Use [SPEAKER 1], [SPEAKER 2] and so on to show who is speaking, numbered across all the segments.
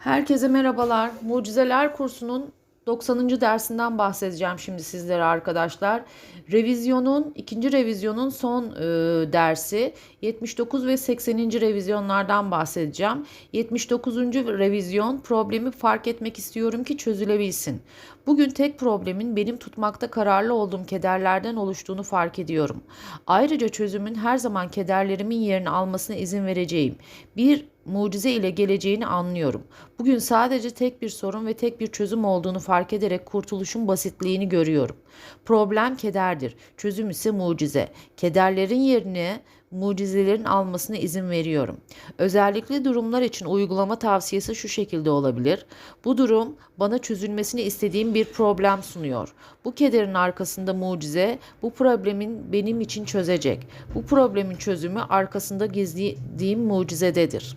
[SPEAKER 1] Herkese merhabalar. Mucizeler kursunun 90. dersinden bahsedeceğim şimdi sizlere arkadaşlar. Revizyonun, ikinci revizyonun son e, dersi 79 ve 80. revizyonlardan bahsedeceğim. 79. revizyon problemi fark etmek istiyorum ki çözülebilsin. Bugün tek problemin benim tutmakta kararlı olduğum kederlerden oluştuğunu fark ediyorum. Ayrıca çözümün her zaman kederlerimin yerini almasına izin vereceğim. Bir mucize ile geleceğini anlıyorum. Bugün sadece tek bir sorun ve tek bir çözüm olduğunu fark ederek kurtuluşun basitliğini görüyorum. Problem kederdir, çözüm ise mucize. Kederlerin yerini mucizelerin almasına izin veriyorum. Özellikle durumlar için uygulama tavsiyesi şu şekilde olabilir. Bu durum bana çözülmesini istediğim bir problem sunuyor. Bu kederin arkasında mucize, bu problemin benim için çözecek. Bu problemin çözümü arkasında gizlediğim mucizededir.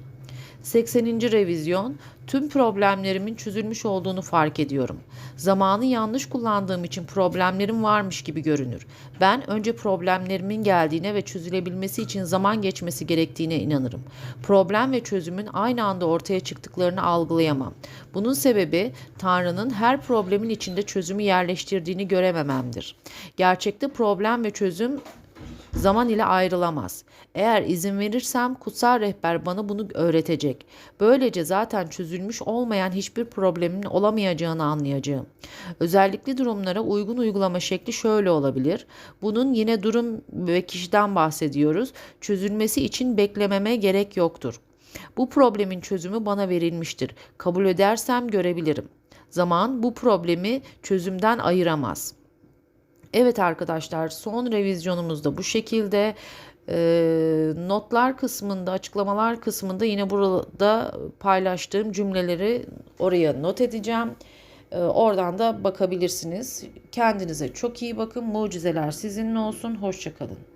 [SPEAKER 1] 80. revizyon tüm problemlerimin çözülmüş olduğunu fark ediyorum. Zamanı yanlış kullandığım için problemlerim varmış gibi görünür. Ben önce problemlerimin geldiğine ve çözülebilmesi için zaman geçmesi gerektiğine inanırım. Problem ve çözümün aynı anda ortaya çıktıklarını algılayamam. Bunun sebebi Tanrı'nın her problemin içinde çözümü yerleştirdiğini göremememdir. Gerçekte problem ve çözüm zaman ile ayrılamaz. Eğer izin verirsem kutsal rehber bana bunu öğretecek. Böylece zaten çözülmüş olmayan hiçbir problemin olamayacağını anlayacağım. Özellikle durumlara uygun uygulama şekli şöyle olabilir. Bunun yine durum ve kişiden bahsediyoruz. Çözülmesi için beklememe gerek yoktur. Bu problemin çözümü bana verilmiştir. Kabul edersem görebilirim. Zaman bu problemi çözümden ayıramaz.'' Evet arkadaşlar son revizyonumuz da bu şekilde. Ee, notlar kısmında, açıklamalar kısmında yine burada paylaştığım cümleleri oraya not edeceğim. Ee, oradan da bakabilirsiniz. Kendinize çok iyi bakın. Mucizeler sizinle olsun. Hoşçakalın.